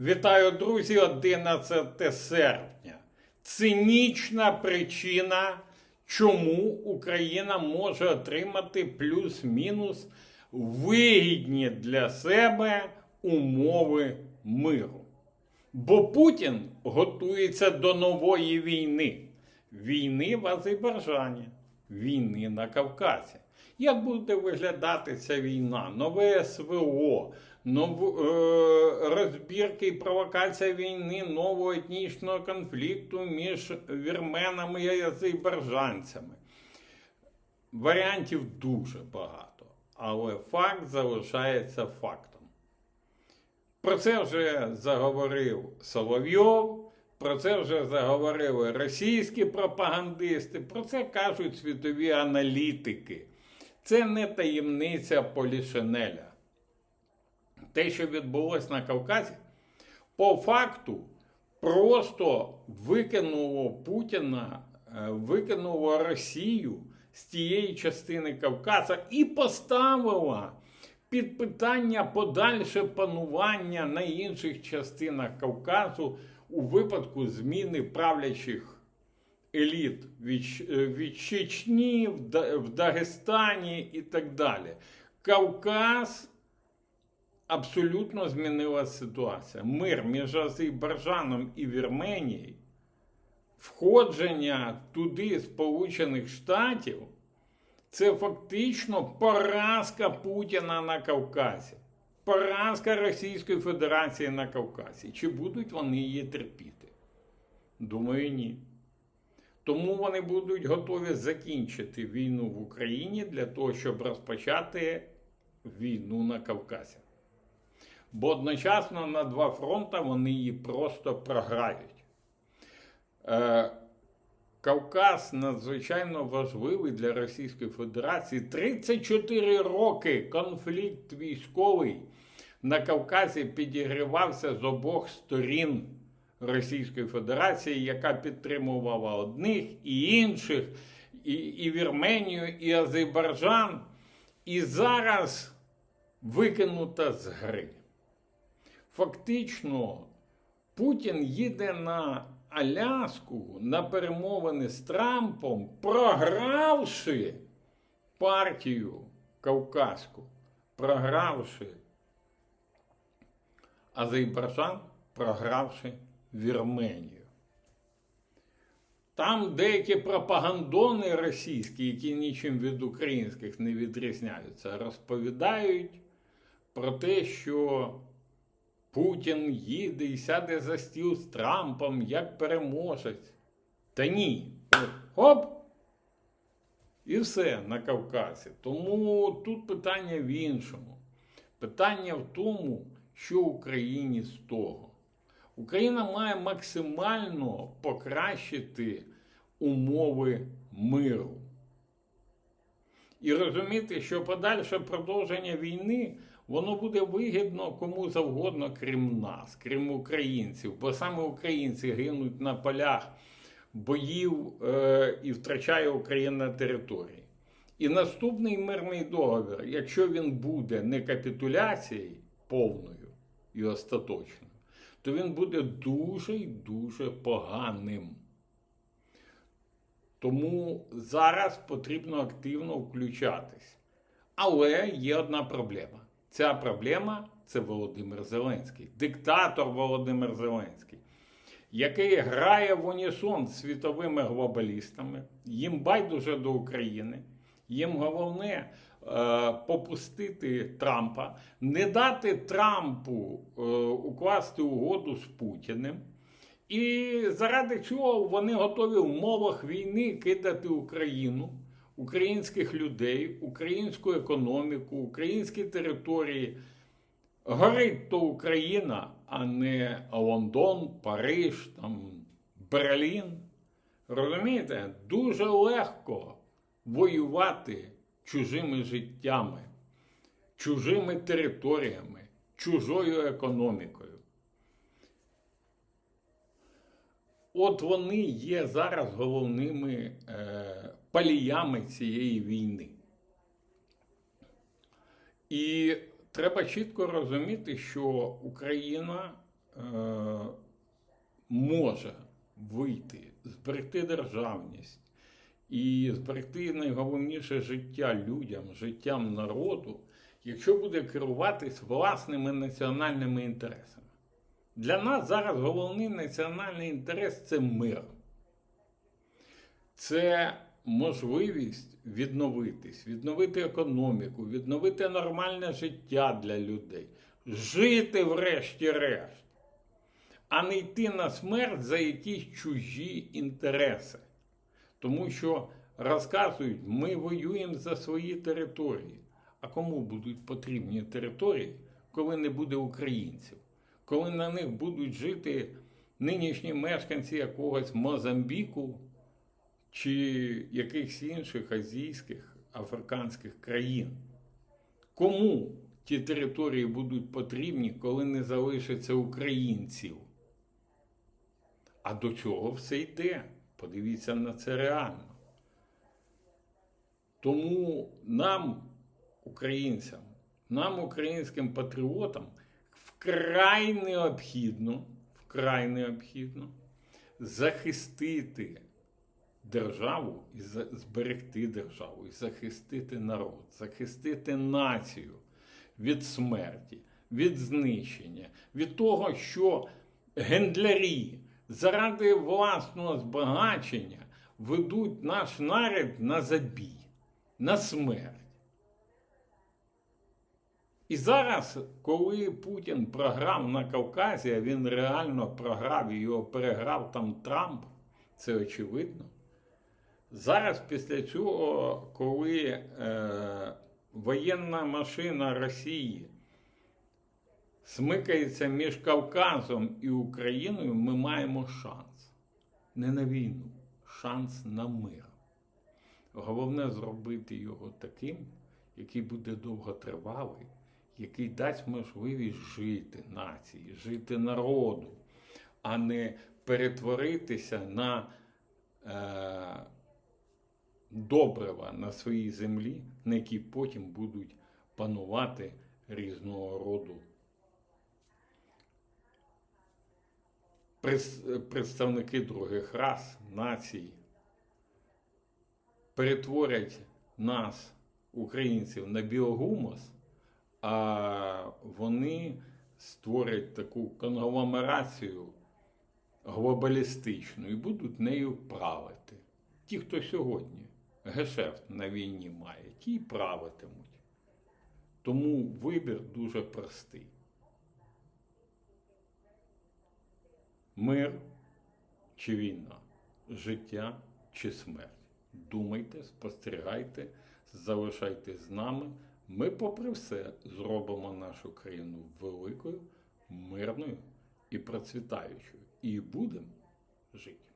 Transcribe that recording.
Вітаю, друзі, 11 серпня. Цинічна причина, чому Україна може отримати плюс-мінус вигідні для себе умови миру. Бо Путін готується до нової війни. Війни в Азербайджані, війни на Кавказі. Як буде виглядати ця війна? Нове СВО, нов, е, розбірки і провокація війни нового етнічного конфлікту між вірменами і азербайджанцями. Варіантів дуже багато, але факт залишається фактом. Про це вже заговорив Соловйов, про це вже заговорили російські пропагандисти, про це кажуть світові аналітики. Це не таємниця Полішинеля. Те, що відбулося на Кавказі, по факту просто викинуло Путіна, е, викинуло Росію з тієї частини Кавказа і поставило під питання подальше панування на інших частинах Кавказу у випадку зміни правлячих еліт від, е, від Чечні, в Дагестані і так далі. Кавказ абсолютно змінилася ситуація. Мир між Азербайджаном і Вірменією, входження туди Сполучених Штатів це фактично поразка Путіна на Кавказі. Поразка Російської Федерації на Кавказі. Чи будуть вони її терпіти? Думаю, ні. Тому вони будуть готові закінчити війну в Україні для того, щоб розпочати війну на Кавказі. Бо одночасно на два фронта вони її просто програють. Е, Кавказ надзвичайно важливий для Російської Федерації. 34 роки конфлікт військовий на Кавказі підігрівався з обох сторін Російської Федерації, яка підтримувала одних і інших, і, і Вірменію, і Азербайджан, і зараз викинута з гри. Фактично, Путін їде на Аляску на перемовини з Трампом, програвши партію Кавказьку, програвши Азербайджан, програвши Вірменію. Там деякі пропагандони російські, які нічим від українських не відрізняються, розповідають про те, що Путін їде і сяде за стіл з Трампом як переможець. Та ні. Оп! І все на Кавказі. Тому тут питання в іншому. Питання в тому, що Україні з того. Україна має максимально покращити умови миру. І розуміти, що подальше продовження війни воно буде вигідно кому завгодно, крім нас, крім українців, бо саме українці гинуть на полях боїв е, і втрачає Україна території. І наступний мирний договір, якщо він буде не капітуляцією повною і остаточною, то він буде дуже і дуже поганим. Тому зараз потрібно активно включатись. Але є одна проблема. Ця проблема це Володимир Зеленський, диктатор Володимир Зеленський, який грає в унісон з світовими глобалістами, їм байдуже до України, їм головне е, попустити Трампа, не дати Трампу е, укласти угоду з Путіним. І заради цього вони готові в умовах війни кидати Україну, українських людей, українську економіку, українські території. Горить то Україна, а не Лондон, Париж, там, Берлін. Розумієте, дуже легко воювати чужими життями, чужими територіями, чужою економікою. От вони є зараз головними е, паліями цієї війни. І треба чітко розуміти, що Україна може вийти, зберегти державність і зберегти найголовніше життя людям, життям народу, якщо буде керуватись власними національними інтересами. Для нас зараз головний національний інтерес це мир. Це можливість відновитись, відновити економіку, відновити нормальне життя для людей, жити врешті-решт, а не йти на смерть за якісь чужі інтереси. Тому що розказують, ми воюємо за свої території. А кому будуть потрібні території, коли не буде українців? Коли на них будуть жити нинішні мешканці якогось Мозамбіку чи якихось інших азійських, африканських країн? Кому ті території будуть потрібні, коли не залишиться українців? А до чого все йде? Подивіться на це реально. Тому нам, українцям, нам, українським патріотам, вкрай необхідно, вкрай необхідно захистити державу і зберегти державу, і захистити народ, захистити націю від смерті, від знищення, від того, що гендлярі заради власного збагачення ведуть наш народ на забій, на смерть. І зараз, коли Путін програв на Кавказі, а він реально програв і його переграв там Трамп, це очевидно. Зараз, після цього, коли е, воєнна машина Росії смикається між Кавказом і Україною, ми маємо шанс. Не на війну, шанс на мир. Головне зробити його таким, який буде довготривалий, який дасть можливість жити нації, жити народу, а не перетворитися на е, добрива на своїй землі, на якій потім будуть панувати різного роду представники других рас, націй, перетворять нас, українців, на біогумус, а вони створять таку конгломерацію глобалістичну і будуть нею правити. Ті, хто сьогодні гешефт на війні має, ті правитимуть. Тому вибір дуже простий. Мир чи війна, життя чи смерть. Думайте, спостерігайте, залишайтесь з нами. Ми, попри все, зробимо нашу країну великою, мирною і процвітаючою. І будемо жити.